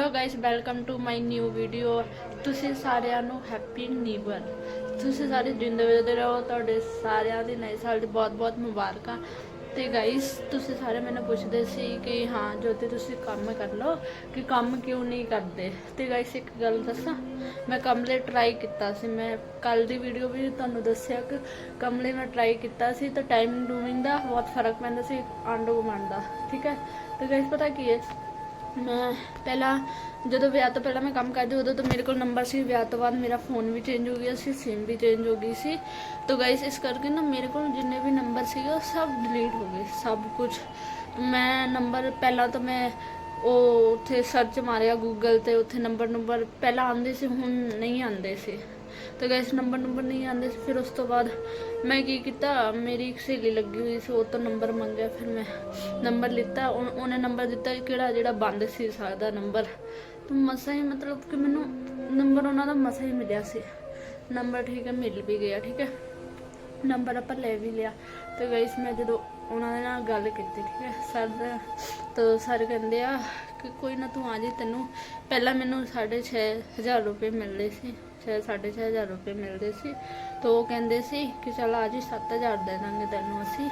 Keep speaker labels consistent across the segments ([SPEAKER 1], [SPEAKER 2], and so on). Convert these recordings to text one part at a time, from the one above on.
[SPEAKER 1] Hello guys welcome to my new video ਤੁਸੀਂ ਸਾਰਿਆਂ ਨੂੰ ਹੈਪੀ ਨਿਊ ਇਅਰ ਤੁਸੀਂ ਸਾਰੇ ਜਿੰਦੇ ਵਜਦੇ ਰਹੋ, ਤੁਹਾਡੇ ਸਾਰਿਆਂ ਦੀ ਨਵੇਂ ਸਾਲ ਦੀ ਬਹੁਤ-ਬਹੁਤ ਮੁਬਾਰਕਾਂ। ਤੇ ਗਾਇਸ ਤੁਸੀਂ ਸਾਰੇ ਮੈਨੂੰ ਪੁੱਛਦੇ ਸੀ ਕਿ ਹਾਂ, ਜੋਤੀ ਤੁਸੀਂ ਕੰਮ ਕਰ ਲਓ, ਕਿ ਕੰਮ ਕਿਉਂ ਨਹੀਂ ਕਰਦੇ? ਤੇ ਗਾਇਸ ਇੱਕ ਗੱਲ ਦੱਸਾਂ, ਮੈਂ ਕਮਲੇ ਟਰਾਈ ਕੀਤਾ ਸੀ। ਮੈਂ ਕੱਲ ਦੀ ਵੀਡੀਓ ਵੀ ਤੁਹਾਨੂੰ ਦੱਸਿਆ ਕਿ ਕਮਲੇ ਮੈਂ ਟਰਾਈ ਕੀਤਾ ਸੀ, ਤਾਂ ਟਾਈਮ ਡੂਮਿੰਗ ਦਾ ਬਹੁਤ ਫ਼ਰਕ ਪੈਂਦਾ ਸੀ ਆਂਡੋ ਕਮਾਂਡ ਦਾ ਠੀਕ ਹੈ? ਤੇ ਗਾਇਸ ਪਤਾ ਕੀ ਹੈ? ਮੈਂ ਪਹਿਲਾਂ ਜਦੋਂ ਵਿਆਹ ਤੋਂ ਪਹਿਲਾਂ ਮੈਂ ਕੰਮ ਕਰਦੀ ਉਦੋਂ ਤਾਂ ਮੇਰੇ ਕੋਲ ਨੰਬਰ ਸੀ, ਵਿਆਹ ਤੋਂ ਬਾਅਦ ਮੇਰਾ ਫੋਨ ਵੀ ਚੇਂਜ ਹੋ ਗਿਆ ਸੀ ਸਿਮ ਵੀ ਚੇਂਜ ਹੋ ਗਈ ਸੀ। ਤਾਂ ਗਾਇਸ ਇਸ ਕਰਕੇ ਨਾ ਮੇਰੇ ਕੋਲ ਜਿੰਨੇ ਵੀ ਨੰਬਰ ਸੀਗੇ ਉਹ ਸਭ ਡਿਲੀਟ ਹੋ ਗਏ, ਸਭ ਕੁਝ ਮੈਂ ਨੰਬਰ ਪਹਿਲਾਂ ਤਾਂ ਮੈਂ ਉਹ ਉੱਥੇ ਸਰਚ ਮਾਰਿਆ ਗੂਗਲ ਤੇ, ਉੱਥੇ ਨੰਬਰ ਨੰਬਰ ਪਹਿਲਾਂ ਆਉਂਦੇ ਸੀ, ਹੁਣ ਨਹੀਂ ਆਉਂਦੇ ਸੀ। ਤਾਂ ਗਾਇਸ ਨੰਬਰ ਨੰਬਰ ਨਹੀਂ ਆਉਂਦੇ ਸੀ ਫਿਰ ਉਸ ਤੋਂ ਬਾਅਦ ਮੈਂ ਕੀ ਕੀਤਾ, ਮੇਰੀ ਇੱਕ ਸਹੇਲੀ ਲੱਗੀ ਹੋਈ ਸੀ, ਉਹ ਤੋਂ ਨੰਬਰ ਮੰਗਿਆ, ਫਿਰ ਮੈਂ ਨੰਬਰ ਲਿੱਤਾ ਉਹਨੇ ਨੰਬਰ ਦਿੱਤਾ ਕਿਹੜਾ ਜਿਹੜਾ ਬੰਦ ਸੀ ਸਕਦਾ ਨੰਬਰ ਤਾਂ ਮਸਾ ਹੀ ਮਤਲਬ ਕਿ ਮੈਨੂੰ ਨੰਬਰ ਉਹਨਾਂ ਦਾ ਮਸਾ ਹੀ ਮਿਲਿਆ ਸੀ। ਨੰਬਰ ਠੀਕ ਹੈ, ਮਿਲ ਵੀ ਗਿਆ, ਠੀਕ ਹੈ। ਨੰਬਰ ਆਪਾਂ ਲੈ ਵੀ ਲਿਆ। ਤੇ ਗਾਇਸ ਮੈਂ ਜਦੋਂ ਉਹਨਾਂ ਦੇ ਨਾਲ ਗੱਲ ਕੀਤੀ, ਠੀਕ ਹੈ ਸਰ ਤਾਂ ਸਰ ਕਹਿੰਦੇ ਆ ਕਿ ਕੋਈ ਨਾ ਤੂੰ ਆ ਜੀ ਤੈਨੂੰ ਪਹਿਲਾਂ ਮੈਨੂੰ 6500 ਰੁਪਏ ਮਿਲਦੇ ਸੀ 6-6500 ਰੁਪਏ ਮਿਲਦੇ ਸੀ। ਤਾਂ ਉਹ ਕਹਿੰਦੇ ਸੀ ਕਿ ਚਲ ਆ ਜੀ 7000 ਦੇ ਦਾਂਗੇ ਤੈਨੂੰ ਅਸੀਂ,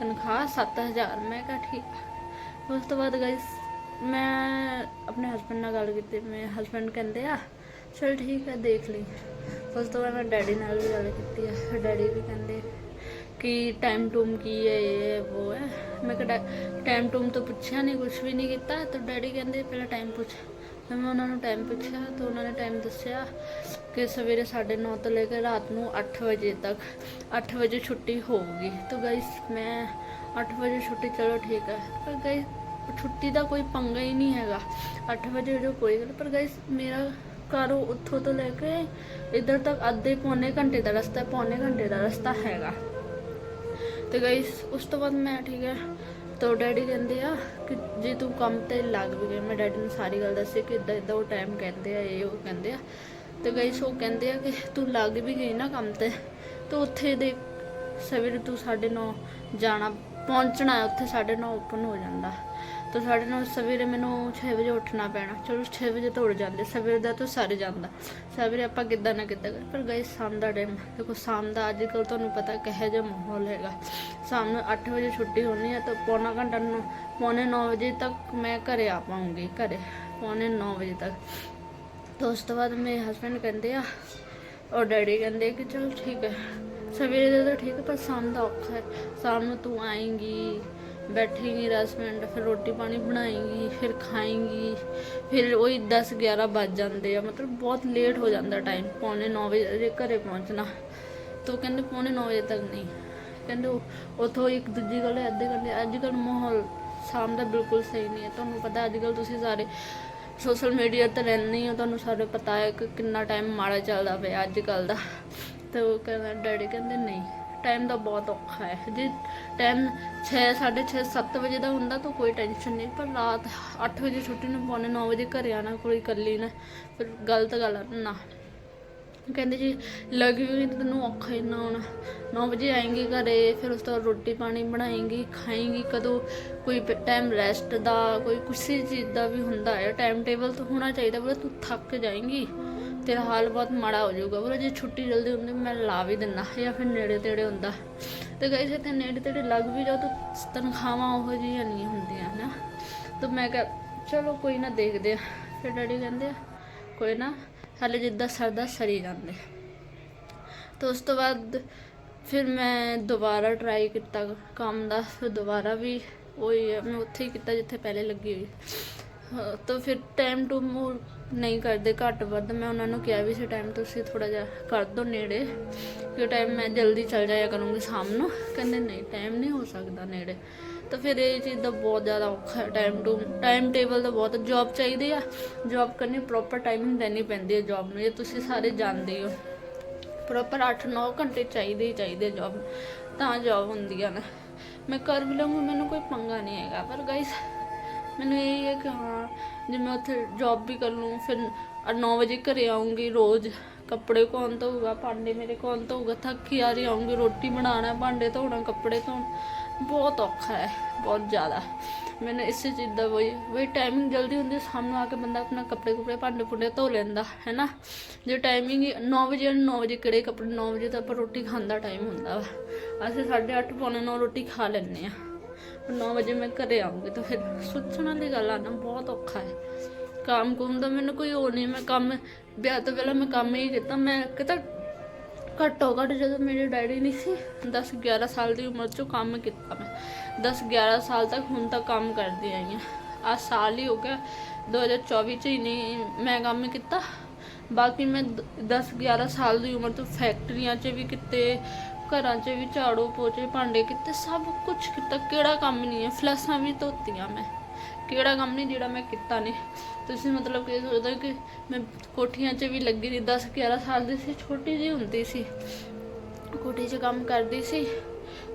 [SPEAKER 1] ਤਨਖਾਹ 7000 ਮੈਂ ਕਿਹਾ ਠੀਕ ਆ। ਉਸ ਤੋਂ ਬਾਅਦ ਗਾਇਸ ਮੈਂ ਆਪਣੇ ਹਸਬੰਡ ਨਾਲ ਗੱਲ ਕੀਤੀ। ਮੇਰੇ ਹਸਬੰਡ ਕਹਿੰਦੇ ਆ, ਚਲ ਠੀਕ ਹੈ ਦੇਖ ਲਈ। ਉਸ ਤੋਂ ਬਾਅਦ ਮੈਂ ਡੈਡੀ ਨਾਲ ਵੀ ਗੱਲ ਕੀਤੀ ਆ। ਫਿਰ ਡੈਡੀ ਵੀ ਕਹਿੰਦੇ ਕਿ ਟਾਈਮ ਟੂਮ ਕੀ ਹੈ, ਇਹ, ਉਹ ਹੈ। ਮੈਂ ਕਿਹਾ ਟਾਈਮ ਟੂਮ ਤੋਂ ਪੁੱਛਿਆ ਨਹੀਂ ਕੁਝ ਵੀ ਨਹੀਂ ਕੀਤਾ। ਤਾਂ ਡੈਡੀ ਕਹਿੰਦੇ, ਪਹਿਲਾਂ ਟਾਈਮ ਪੁੱਛ। ਫਿਰ ਮੈਂ ਉਹਨਾਂ ਨੂੰ ਟਾਈਮ ਪੁੱਛਿਆ ਤਾਂ ਉਹਨਾਂ ਨੇ ਟਾਈਮ ਦੱਸਿਆ ਕਿ ਸਵੇਰੇ 9:30 ਤੋਂ ਲੈ ਕੇ ਰਾਤ ਨੂੰ 8 ਵਜੇ ਤੱਕ 8 ਵਜੇ ਛੁੱਟੀ ਹੋਊਗੀ। ਤਾਂ ਗਾਇਸ ਮੈਂ 8 ਵਜੇ ਛੁੱਟੀ, ਚਲੋ ਠੀਕ ਹੈ। ਪਰ ਗਾਇਸ ਛੁੱਟੀ ਦਾ ਕੋਈ ਪੰਗਾ ਹੀ ਨਹੀਂ ਹੈਗਾ। 8 ਵਜੇ ਜੋ ਕੋਈ ਗੱਲ, ਪਰ ਗਾਇਸ ਮੇਰਾ ਘਰੋਂ ਉੱਥੋਂ ਤੋਂ ਲੈ ਕੇ ਇੱਧਰ ਤੱਕ ਅੱਧੇ ਪੌਨੇ ਘੰਟੇ ਦਾ ਰਸਤਾ ਪੌਨੇ ਘੰਟੇ ਦਾ ਰਸਤਾ ਹੈਗਾ। ਤੇ ਗਾਇਸ ਉਸ ਤੋਂ ਬਾਅਦ ਮੈਂ ਠੀਕ ਹੈ, ਤੋ ਡੈਡੀ ਕਹਿੰਦੇ ਆ ਕਿ ਜੇ ਤੂੰ ਕੰਮ ਤੇ ਲੱਗ ਵੀ ਗਿਆ, ਮੈਂ ਡੈਡੀ ਨੂੰ ਸਾਰੀ ਗੱਲ ਦੱਸੀ ਕਿ ਇਦਾਂ ਇਦਾਂ ਉਹ ਟਾਈਮ ਕਹਿੰਦੇ ਆ, ਇਹ ਉਹ ਕਹਿੰਦੇ ਆ। ਤੇ ਗਾਇਸ ਉਹ ਕਹਿੰਦੇ ਆ ਕਿ ਤੂੰ ਲੱਗ ਵੀ ਗਈ ਨਾ ਕੰਮ ਤੇ ਤੇ ਉੱਥੇ ਦੇ ਸਵੇਰੇ ਤੂੰ 9:30 ਜਾਣਾ, ਪਹੁੰਚਣਾ ਹੈ, ਉੱਥੇ 9:30 ਓਪਨ ਹੋ ਜਾਂਦਾ। ਤਾਂ 9:30 ਸਵੇਰੇ ਮੈਨੂੰ 6 ਵਜੇ ਉੱਠਣਾ ਪੈਣਾ। ਚਲੋ 6 ਵਜੇ ਤੋਂ ਉੱਠ ਜਾਂਦੇ, ਸਵੇਰੇ ਦਾ ਤਾਂ ਸਰ ਜਾਂਦਾ। ਸਵੇਰੇ ਆਪਾਂ ਕਿੱਦਾਂ ਨਾ ਕਿੱਦਾਂ ਕਰ ਪਰ ਗਏ ਸ਼ਾਮ ਦਾ ਟਾਈਮ ਦੇਖੋ ਸ਼ਾਮ ਦਾ ਅੱਜ ਕੱਲ ਤੁਹਾਨੂੰ ਪਤਾ ਕਿਹੋ ਜਿਹਾ ਮਾਹੌਲ ਹੈਗਾ। ਸ਼ਾਮ ਨੂੰ 8 ਵਜੇ ਛੁੱਟੀ ਹੋਣੀ ਹੈ ਤਾਂ ਪੌਣਾ ਘੰਟਾ ਨੂੰ, ਪੌਣੇ 9 ਵਜੇ ਤੱਕ ਮੈਂ ਘਰੇ ਆ ਪਾਉਂਗੀ, ਘਰੇ। ਪੌਣੇ 9 ਵਜੇ ਤੱਕ। ਤਾਂ ਉਸ ਤੋਂ ਬਾਅਦ ਮੇਰੇ ਹਸਬੰਡ ਕਹਿੰਦੇ ਆ ਔਰ ਡੈਡੀ ਕਹਿੰਦੇ ਕਿ ਚਲ ਠੀਕ ਹੈ। ਸਵੇਰੇ ਦਾ ਤਾਂ ਠੀਕ ਹੈ, ਪਰ ਸ਼ਾਮ ਦਾ ਔਖਾ ਹੈ। ਸ਼ਾਮ ਨੂੰ ਤੂੰ ਆਏਂਗੀ ਬੈਠੇਂਗੀ 10 ਮਿੰਟ, ਫਿਰ ਰੋਟੀ ਪਾਣੀ ਬਣਾਏਗੀ ਫਿਰ ਖਾਏਂਗੀ ਫਿਰ ਉਹੀ 10 11 ਵੱਜ ਜਾਂਦੇ ਆ, ਮਤਲਬ ਬਹੁਤ ਲੇਟ ਹੋ ਜਾਂਦਾ ਟਾਈਮ ਪੌਣੇ 9 ਵਜੇ ਘਰੇ ਪਹੁੰਚਣਾ। ਤਾਂ ਉਹ ਕਹਿੰਦੇ ਪੌਣੇ 9 ਵਜੇ ਤੱਕ ਨਹੀਂ। ਕਹਿੰਦੇ ਉਹ- ਉੱਥੋਂ ਇੱਕ ਦੂਜੀ ਗੱਲ ਅੱਧੇ ਕਰਦੇ ਅੱਜ ਕੱਲ੍ਹ ਮਾਹੌਲ ਸ਼ਾਮ ਦਾ ਬਿਲਕੁਲ ਸਹੀ ਨਹੀਂ ਹੈ। ਤੁਹਾਨੂੰ ਪਤਾ ਅੱਜ ਕੱਲ੍ਹ ਤੁਸੀਂ ਸਾਰੇ ਸੋਸ਼ਲ ਮੀਡੀਆ ਤੇ ਰਹਿੰਦੇ ਹੋ ਤੁਹਾਨੂੰ ਸਾਰੇ ਪਤਾ ਹੈ ਕਿ ਕਿੰਨਾ ਟਾਈਮ ਮਾੜਾ ਚੱਲਦਾ ਪਿਆ ਅੱਜ ਕੱਲ ਦਾ। ਤੇ ਉਹ ਕਹਿੰਦਾ, ਡੈਡੀ ਕਹਿੰਦੇ ਨਹੀਂ। ਟਾਈਮ ਦਾ ਬਹੁਤ ਔਖਾ ਹੈ। ਜੇ ਟਾਈਮ 6 6:30 7 ਵਜੇ ਦਾ ਹੁੰਦਾ ਤਾਂ ਕੋਈ ਟੈਨਸ਼ਨ ਨਹੀਂ, ਪਰ ਰਾਤ 8 ਵਜੇ ਛੁੱਟੀ ਨੂੰ ਪੌਣੇ 9 ਵਜੇ ਘਰੇ ਆਣਾ ਕੋਈ ਇਕੱਲੀ ਨਾ, ਫਿਰ ਗਲਤ ਗੱਲ ਆ ਨਾ। ਕਹਿੰਦੇ ਜੀ, ਲੱਗੀ ਵੀ ਤਾਂ ਤੈਨੂੰ ਔਖਾ ਹੀ ਨਾ ਹੋਣਾ। 9 ਵਜੇ ਆਏਂਗੀ ਘਰੇ, ਫਿਰ ਉਸ ਤੋਂ ਬਾਅਦ ਰੋਟੀ ਪਾਣੀ ਬਣਾਏਂਗੀ, ਖਾਏਂਗੀ, ਕਦੋਂ ਕੋਈ ਟਾਈਮ ਰੈਸਟ ਦਾ, ਕੋਈ ਕਿਸੇ ਚੀਜ਼ ਦਾ ਵੀ ਹੁੰਦਾ ਹੈ ਟਾਈਮ ਟੇਬਲ ਤਾਂ ਹੋਣਾ ਚਾਹੀਦਾ ਬੋਲੇ ਤੂੰ ਥੱਕ ਜਾਏਂਗੀ। ਤੇਰਾ ਹਾਲ ਬਹੁਤ ਮਾੜਾ ਹੋ ਜਾਊਗਾ। ਬੋਲੇ ਜੇ ਛੁੱਟੀ ਜਲਦੀ ਹੁੰਦੀ ਮੈਂ ਲਾ ਵੀ ਦਿੰਦਾ ਜਾਂ ਫਿਰ ਨੇੜੇ ਤੇੜੇ ਹੁੰਦਾ। ਤੇ ਗਏ ਤੇ ਨੇੜੇ ਤੇੜੇ ਲੱਗ ਵੀ ਜਾਓ ਤਾਂ ਤਨਖਾਹਾਂ ਉਹੋ ਜਿਹੀਆਂ ਨਹੀਂ ਹੁੰਦੀਆਂ ਨਾ ਤਾਂ ਮੈਂ ਕਿਹਾ ਚਲੋ ਕੋਈ ਨਾ ਦੇਖਦੇ ਆ ਫਿਰ ਡੈਡੀ ਕਹਿੰਦੇ ਆ ਕੋਈ ਨਾ ਹਾਲੇ ਜਿੱਦਾਂ ਸਰਦਾ ਸਰੀ ਜਾਂਦੇ। ਤਾਂ ਉਸ ਤੋਂ ਬਾਅਦ ਫਿਰ ਮੈਂ ਦੁਬਾਰਾ ਟਰਾਈ ਕੀਤਾ ਕੰਮ ਦਾ ਫਿਰ ਦੁਬਾਰਾ ਵੀ ਉਹੀ ਹੈ, ਮੈਂ ਉੱਥੇ ਹੀ ਕੀਤਾ ਜਿੱਥੇ ਪਹਿਲੇ ਲੱਗੀ ਹੋਈ। ਤਾਂ ਫਿਰ ਟਾਈਮ ਟੂ ਮੂਵ ਨਹੀਂ ਕਰਦੇ, ਘੱਟ ਵੱਧ। ਮੈਂ ਉਹਨਾਂ ਨੂੰ ਕਿਹਾ ਵੀ ਸੀ ਟਾਈਮ ਤੁਸੀਂ ਥੋੜਾ ਜਿਹਾ ਕਰ ਦਿਓ ਨੇੜੇ। ਕਿ ਟਾਈਮ ਮੈਂ ਜਲਦੀ ਚੱਲ ਜਾਇਆ ਕਰੂੰਗੀ ਸ਼ਾਮ ਨੂੰ। ਕਹਿੰਦੇ ਨਹੀਂ ਟਾਈਮ ਨਹੀਂ ਹੋ ਸਕਦਾ ਨੇੜੇ। ਤਾਂ ਫਿਰ ਇਹ ਚੀਜ਼ ਦਾ ਬਹੁਤ ਜ਼ਿਆਦਾ ਔਖਾ ਟਾਈਮ ਟੂ ਟਾਈਮ ਟੇਬਲ ਦਾ ਬਹੁਤ ਜੌਬ ਚਾਹੀਦੀ ਆ। ਜੌਬ ਕਰਨੀ ਪ੍ਰੋਪਰ ਟਾਈਮਿੰਗ ਦੇਣੀ ਪੈਂਦੀ ਹੈ ਜੌਬ ਨੂੰ। ਇਹ ਤੁਸੀਂ ਸਾਰੇ ਜਾਣਦੇ ਹੋ ਪ੍ਰੋਪਰ 8-9 ਘੰਟੇ ਚਾਹੀਦੇ ਹੀ ਚਾਹੀਦੇ ਜੌਬ ਤਾਂ ਜੌਬ ਹੁੰਦੀ ਆ ਨਾ। ਮੈਂ ਕਰ ਵੀ ਲਵਾਂਗੀ ਮੈਨੂੰ ਕੋਈ ਪੰਗਾ ਨਹੀਂ ਹੈਗਾ। ਪਰ ਗਾਇਸ ਮੈਨੂੰ ਇਹ ਹੈ ਕਿ ਹਾਂ, ਜੇ ਮੈਂ ਉੱਥੇ ਜੌਬ ਵੀ ਕਰ ਲੂੰ ਫਿਰ 9 ਵਜੇ ਘਰੇ ਆਉਂਗੀ ਰੋਜ਼। ਕੱਪੜੇ ਕੌਣ ਧੋਊਗਾ ਭਾਂਡੇ ਮੇਰੇ ਕੌਣ ਧੋਊਗਾ ਥੱਕੀ ਆ ਰਹੀ ਆਉਂਗੀ ਰੋਟੀ ਬਣਾਉਣਾ, ਭਾਂਡੇ ਧੋਣਾ, ਕੱਪੜੇ ਧੋਣ। ਬਹੁਤ ਔਖਾ ਹੈ, ਬਹੁਤ ਜ਼ਿਆਦਾ। ਮੈਨੂੰ ਇਸੇ ਚੀਜ਼ ਦਾ ਵਈ ਵਈ ਟਾਈਮਿੰਗ ਜਲਦੀ ਹੁੰਦੀ ਸਾਹਮਣੇ ਆ ਕੇ ਬੰਦਾ ਆਪਣਾ ਕੱਪੜੇ ਕੁਪੜੇ, ਭਾਂਡੇ ਭੁੰਡੇ ਧੋ ਲੈਂਦਾ ਹੈ ਨਾ ਜੇ ਟਾਈਮਿੰਗ 9 ਵਜੇ 9 ਵਜੇ ਕਿਹੜੇ ਕੱਪੜੇ 9 ਵਜੇ ਤਾਂ ਆਪਾਂ ਰੋਟੀ ਖਾਣ ਦਾ ਟਾਈਮ ਹੁੰਦਾ ਵਾ। ਅਸੀਂ 8:30 ਪੌਣੇ 9 ਰੋਟੀ ਖਾ ਲੈਂਦੇ ਆ 9 ਵਜੇ ਮੈਂ ਘਰੇ ਆਉਂਗੀ ਤਾਂ ਫਿਰ ਸੋਚਣ ਵਾਲੀ ਗੱਲ ਆ ਨਾ, ਬਹੁਤ ਔਖਾ ਹੈ। ਕੰਮ ਕੁੰਮ ਦਾ ਮੈਨੂੰ ਕੋਈ ਉਹ ਨਹੀਂ, ਮੈਂ ਕੰਮ, ਵਿਆਹ ਤੋਂ ਪਹਿਲਾਂ ਮੈਂ ਕੰਮ ਹੀ ਕੀਤਾ। ਮੈਂ ਕਿਤਾ ਘੱਟੋ ਘੱਟ ਜਦੋਂ ਮੇਰੇ ਡੈਡੀ ਨਹੀਂ ਸੀ 10 11 ਸਾਲ ਦੀ ਉਮਰ 'ਚੋਂ ਕੰਮ ਕੀਤਾ ਮੈਂ। 10 11 ਸਾਲ ਤੱਕ ਹੁਣ ਤੱਕ ਕੰਮ ਕਰਦੀ ਆਈ ਹਾਂ। ਆ ਸਾਲ ਹੀ ਹੋ ਗਿਆ 2024 ਚ ਹੀ ਨਹੀਂ ਮੈਂ ਕੰਮ ਕੀਤਾ। ਬਾਕੀ ਮੈਂ 10 11 ਸਾਲ ਦੀ ਉਮਰ ਤੋਂ ਫੈਕਟਰੀਆਂ 'ਚ ਵੀ ਕਿਤੇ ਘਰਾਂ 'ਚ ਵੀ ਝਾੜੂ ਪੋਚੇ ਭਾਂਡੇ ਕੀਤੇ, ਸਭ ਕੁਝ ਕੀਤਾ। ਕਿਹੜਾ ਕੰਮ ਨਹੀਂ ਹੈ? ਫਲਸਾਂ ਵੀ ਧੋਤੀਆਂ ਮੈਂ। ਕਿਹੜਾ ਕੰਮ ਨਹੀਂ ਜਿਹੜਾ ਮੈਂ ਕੀਤਾ ਨਹੀਂ ਤੁਸੀਂ ਮਤਲਬ ਕਿ ਸੋਚਦੇ ਹੋ ਕਿ ਮੈਂ ਕੋਠੀਆਂ 'ਚ ਵੀ ਲੱਗੀ ਰਹੀ 10 11 ਸਾਲ ਦੀ ਸੀ, ਛੋਟੀ ਜਿਹੀ ਹੁੰਦੀ ਸੀ। ਕੋਠੀ 'ਚ ਕੰਮ ਕਰਦੀ ਸੀ।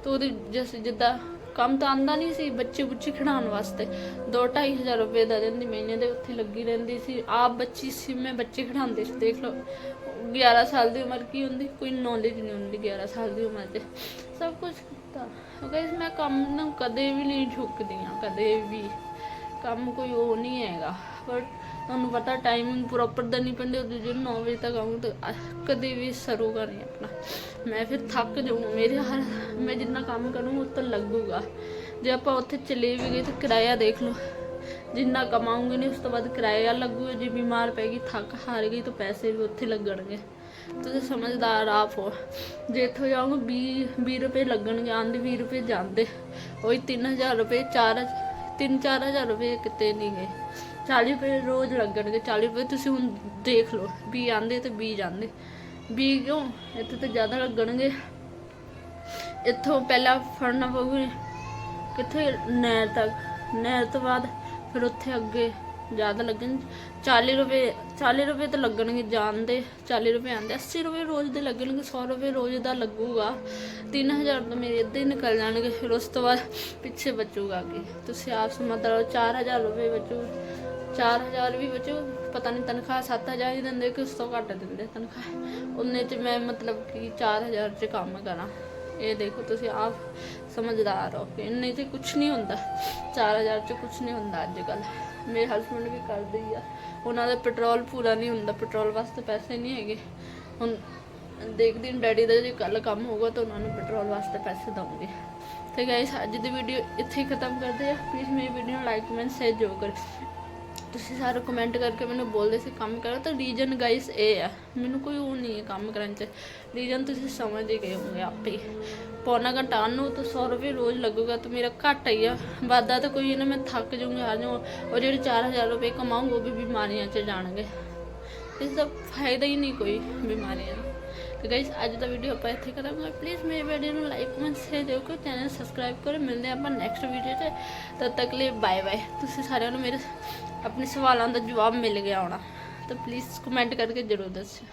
[SPEAKER 1] ਤੇ ਉਹਦੀ ਜਿਸ ਜਿੱਦਾਂ ਕੰਮ ਤਾਂ ਆਂਦਾ ਨਹੀਂ ਸੀ, ਬੱਚੇ ਬੁੱਚੇ ਖਿਡਾਉਣ ਵਾਸਤੇ। 2 ਹਜ਼ਾਰ ਰੁਪਏ ਦਾ ਦਿੰਦੀ, ਮਹੀਨੇ ਦੇ ਉੱਥੇ ਲੱਗੀ ਰਹਿੰਦੀ ਸੀ। ਆਪ ਬੱਚੀ ਸੀ, ਮੈਂ ਬੱਚੇ ਖਿਡਾਉਂਦੇ ਸੀ, ਦੇਖ ਲਓ। 11 ਸਾਲ ਦੀ ਉਮਰ ਕੀ ਹੁੰਦੀ? ਕੋਈ ਨੌਲੇਜ ਨਹੀਂ ਹੁੰਦੀ 11 ਸਾਲ ਦੀ ਉਮਰ 'ਚ। ਸਭ ਕੁਝ ਕੀਤਾ। ਗਾਇਸ ਮੈਂ ਕੰਮ ਨੂੰ ਕਦੇ ਵੀ ਨਹੀਂ ਝੁਕਦੀ ਹਾਂ, ਕਦੇ ਵੀ। ਕੰਮ ਕੋਈ ਉਹ ਨਹੀਂ ਹੈਗਾ। ਬਟ ਤੁਹਾਨੂੰ ਪਤਾ ਟਾਈਮਿੰਗ ਪ੍ਰੋਪਰ ਦਾ ਨਹੀਂ ਪੈਂਦੇ ਉਹਦੇ ਜੇ 9 ਵਜੇ ਤੱਕ ਆਉਂ ਤਾਂ ਕਦੇ ਵੀ ਸਰੂਗਾ ਨਹੀਂ ਆਪਣਾ। ਮੈਂ ਫਿਰ ਥੱਕ ਜਾਊਂ ਮੇਰੇ ਹਰ, ਮੈਂ ਜਿੰਨਾ ਕੰਮ ਕਰੂੰ ਉਹ ਤਾਂ ਲੱਗੂਗਾ। ਜੇ ਆਪਾਂ ਉੱਥੇ ਚਲੇ ਵੀ ਗਏ ਤਾਂ ਕਿਰਾਇਆ ਦੇਖ ਲਓ। ਜਿੰਨਾ ਕਮਾਉਂਗੇ ਨਹੀਂ, ਉਸ ਤੋਂ ਬਾਅਦ ਕਿਰਾਇਆ ਲੱਗੂਗਾ, ਜੇ ਬਿਮਾਰ ਪੈ ਗਈ, ਥੱਕ ਹਾਰ ਗਈ ਤਾਂ ਪੈਸੇ ਵੀ ਉੱਥੇ ਲੱਗਣਗੇ। ਤੁਸੀਂ ਸਮਝਦਾਰ ਆਪ ਹੋ। ਜੇ ਇੱਥੋਂ ਜਾਓਗੇ 20 20 ਰੁਪਏ ਲੱਗਣਗੇ, ਆਂਦੇ 20 ਰੁਪਏ ਜਾਂਦੇ। ਉਹੀ 3000 ਰੁਪਏ 4 3-4000 ਰੁਪਏ ਕਿਤੇ ਨਹੀਂ ਗਏ। 40 ਰੁਪਏ ਰੋਜ਼ ਲੱਗਣਗੇ 40 ਰੁਪਏ ਤੁਸੀਂ ਹੁਣ ਦੇਖ ਲਓ ਵੀ ਆਂਦੇ ਤੇ 20 ਜਾਂਦੇ। 20 ਕਿਉਂ? ਇੱਥੇ ਤੇ ਜ਼ਿਆਦਾ ਲੱਗਣਗੇ। ਇੱਥੋਂ ਪਹਿਲਾਂ ਫੜਨਾ ਪਊਗਾ। ਕਿੱਥੇ? ਨਹਿਰ ਤੱਕ। ਨਹਿਰ ਤੋਂ ਬਾਅਦ ਫਿਰ ਉੱਥੇ ਅੱਗੇ ਜ਼ਿਆਦਾ ਲੱਗਣ। 40 ਰੁਪਏ 40 ਰੁਪਏ ਤਾਂ ਲੱਗਣਗੇ ਜਾਣ ਦੇ। 40 ਰੁਪਏ ਆਂਦੇ 80 ਰੁਪਏ ਰੋਜ਼ ਦੇ ਲੱਗਣਗੇ 100 ਰੁਪਏ ਰੋਜ਼ ਦਾ ਲੱਗੂਗਾ। 3000 ਤਾਂ ਮੇਰੇ ਇੱਦਾਂ ਹੀ ਨਿਕਲ ਜਾਣਗੇ, ਫਿਰ ਉਸ ਤੋਂ ਬਾਅਦ ਪਿੱਛੇ ਬਚੂਗਾ ਅੱਗੇ। ਤੁਸੀਂ ਆਪ ਸਮਝ ਲਓ 4000 ਰੁਪਏ ਬਚੂ 4000 ਵੀ ਬਚੂ, ਪਤਾ ਨਹੀਂ ਤਨਖਾਹ 7000 ਹੀ ਦਿੰਦੇ ਕਿ ਉਸ ਤੋਂ ਘੱਟ ਦਿੰਦੇ ਤਨਖਾਹ। ਉਹਨੇ ਚ ਮੈਂ ਮਤਲਬ ਕਿ 4000 ਚ ਕੰਮ ਕਰਾਂ। ਇਹ ਦੇਖੋ ਤੁਸੀਂ ਆਪ ਸਮਝਦਾਰ ਹੋ ਕਿ ਇੰਨੇ ਤੇ ਕੁਝ ਨਹੀਂ ਹੁੰਦਾ। 4000 ਚ ਕੁਝ ਨਹੀਂ ਹੁੰਦਾ ਅੱਜ ਕੱਲ੍ਹ। ਮੇਰੇ ਹਸਬੰਡ ਵੀ ਕਰਦੇ ਹੀ ਆ। ਉਹਨਾਂ ਦਾ ਪੈਟਰੋਲ ਪੂਰਾ ਨਹੀਂ ਹੁੰਦਾ ਪੈਟਰੋਲ ਵਾਸਤੇ ਪੈਸੇ ਨਹੀਂ ਹੈਗੇ। ਹੁਣ ਦੇਖਦੇ ਹਾਂ ਡੈਡੀ ਦਾ ਜੇ ਕੱਲ ਕੰਮ ਹੋਊਗਾ ਤਾਂ ਉਹਨਾਂ ਨੂੰ ਪੈਟਰੋਲ ਵਾਸਤੇ ਪੈਸੇ ਦਵਾਂਗੇ ਤੇ ਗਾਇਸ ਅੱਜ ਦੀ ਵੀਡੀਓ ਇੱਥੇ ਖਤਮ ਕਰਦੇ ਆ ਪਲੀਜ਼ ਮੇਰੀ ਵੀਡੀਓ ਨੂੰ ਲਾਈਕ ਕਮੈਂਟ ਸ਼ੇਅਰ ਜ਼ਰੂਰ ਕਰੋ ਤੁਸੀਂ ਸਾਰੇ ਕਮੈਂਟ ਕਰਕੇ ਮੈਨੂੰ ਬੋਲਦੇ ਸੀ, ਕੰਮ ਕਰੋ। ਤਾਂ ਰੀਜਨ ਗਾਇਸ ਇਹ ਆ, ਮੈਨੂੰ ਕੋਈ ਉਹ ਨਹੀਂ ਹੈ ਕੰਮ ਕਰਨ 'ਚ। ਰੀਜਨ ਤੁਸੀਂ ਸਮਝ ਹੀ ਗਏ ਹੋਗੇ ਆਪੇ ਹੀ। ਪੌਣਾ ਘੰਟਾ ਆਉਣ ਨੂੰ ਤਾਂ 100 ਰੁਪਏ ਰੋਜ਼ ਲੱਗੂਗਾ ਤਾਂ ਮੇਰਾ ਘੱਟ ਹੀ ਆ। ਵਾਧਾ ਤਾਂ ਕੋਈ ਨਾ, ਮੈਂ ਥੱਕ ਜਾਊਂਗੀ, ਆ ਜਾਊਂ। ਉਹ ਜਿਹੜੇ 4000 ਰੁਪਏ ਕਮਾਊਂਗਾ, ਉਹ ਵੀ ਬਿਮਾਰੀਆਂ 'ਚ ਜਾਣਗੇ। ਇਸ ਦਾ ਫਾਇਦਾ ਹੀ ਨਹੀਂ ਕੋਈ ਬਿਮਾਰੀਆਂ ਦਾ। ਤੇ ਗਾਇਸ ਅੱਜ ਦਾ ਵੀਡੀਓ ਆਪਾਂ ਇੱਥੇ ਕਰਾਂਗੇ। ਪਲੀਜ਼ ਮੇਰੇ ਵੀਡੀਓ ਨੂੰ ਲਾਈਕ ਕਮੈਂਟ ਸ਼ੇਅਰ ਦਿਓ ਕਰੋ। ਚੈਨਲ ਸਬਸਕ੍ਰਾਈਬ ਕਰੋ। ਮਿਲਦੇ ਆਪਾਂ ਨੈਕਸਟ ਵੀਡੀਓ 'ਚ। ਤਦ ਤੱਕ ਲਈ ਬਾਏ ਬਾਏ ਤੁਸੀਂ ਸਾਰਿਆਂ ਨੂੰ ਮੇਰੇ ਆਪਣੇ ਸਵਾਲਾਂ ਦਾ ਜਵਾਬ ਮਿਲ ਗਿਆ ਹੋਣਾ। ਤਾਂ ਪਲੀਜ਼ ਕਮੈਂਟ ਕਰਕੇ ਜ਼ਰੂਰ ਦੱਸਿਓ।